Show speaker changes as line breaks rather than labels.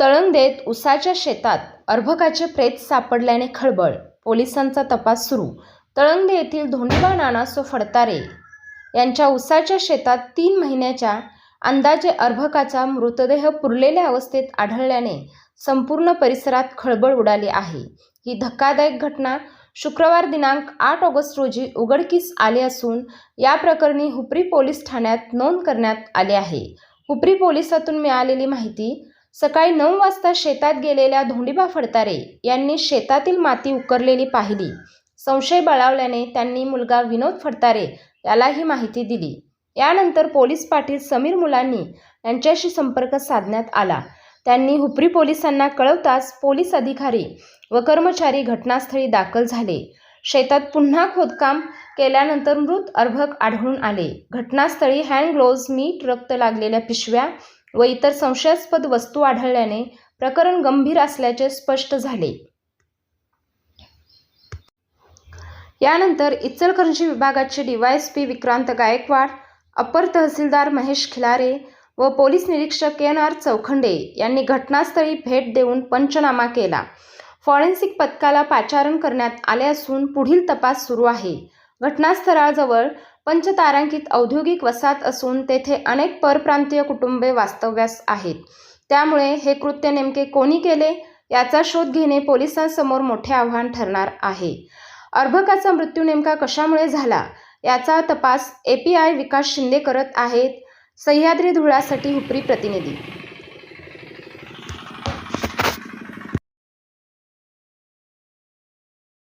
तळंगदेत उसाच्या शेतात अर्भकाचे प्रेत सापडल्याने खळबळ. पोलिसांचा तपास सुरू. तळंगदे येथील धोंडीबा नानासो फडतारे यांच्या उसाच्या शेतात तीन महिन्याच्या अंदाजे अर्भकाचा मृतदेह पुरलेल्या अवस्थेत आढळल्याने संपूर्ण परिसरात खळबळ उडाली आहे. ही धक्कादायक घटना शुक्रवार दिनांक आठ ऑगस्ट रोजी उघडकीस आली असून या प्रकरणी हुपरी पोलीस ठाण्यात नोंद करण्यात आली आहे. हुपरी पोलिसातून मिळालेली माहिती सकाळी नऊ वाजता शेतात गेलेल्या धोंडीबा फडतारे यांनी शेतातील माती उकरलेली पाहिली. संशय बळावल्याने त्यांनी मुलगा विनोद फडतारे याला ही माहिती दिली. यानंतर पोलीस पाटील समीर मुलांनी यांच्याशी संपर्क साधण्यात आला. त्यांनी हुपरी पोलिसांना कळवताच पोलीस अधिकारी व कर्मचारी घटनास्थळी दाखल झाले. शेतात पुन्हा खोदकाम केल्यानंतर मृत अर्भक आढळून आले. घटनास्थळी हँड ग्लोव्ज मीठ रक्त लागलेल्या पिशव्या व इतर संशयास्पद वस्तू आढळल्याने प्रकरण गंभीर असल्याचे स्पष्ट झाले. यानंतर इचलकरंजी विभागाचे डीवायएसपी विक्रांत गायकवाड अपर तहसीलदार महेश खिलारे व पोलीस निरीक्षक एन आर चौखंडे यांनी घटनास्थळी भेट देऊन पंचनामा केला. फॉरेन्सिक पथकाला पाचारण करण्यात आले असून पुढील तपास सुरू आहे. घटनास्थळाजवळ पंचतारांकित औद्योगिक वसाहत असून तेथे अनेक परप्रांतीय कुटुंबे वास्तव्यास आहेत. त्यामुळे हे कृत्य नेमके कोणी केले याचा शोध घेणे पोलिसांसमोर मोठे आव्हान ठरणार आहे. अर्भकाचा मृत्यू नेमका कशामुळे झाला याचा तपास A P I Vikas Shinde करत आहेत सह्याद्री धुळासाठी हुपरी प्रतिनिधी.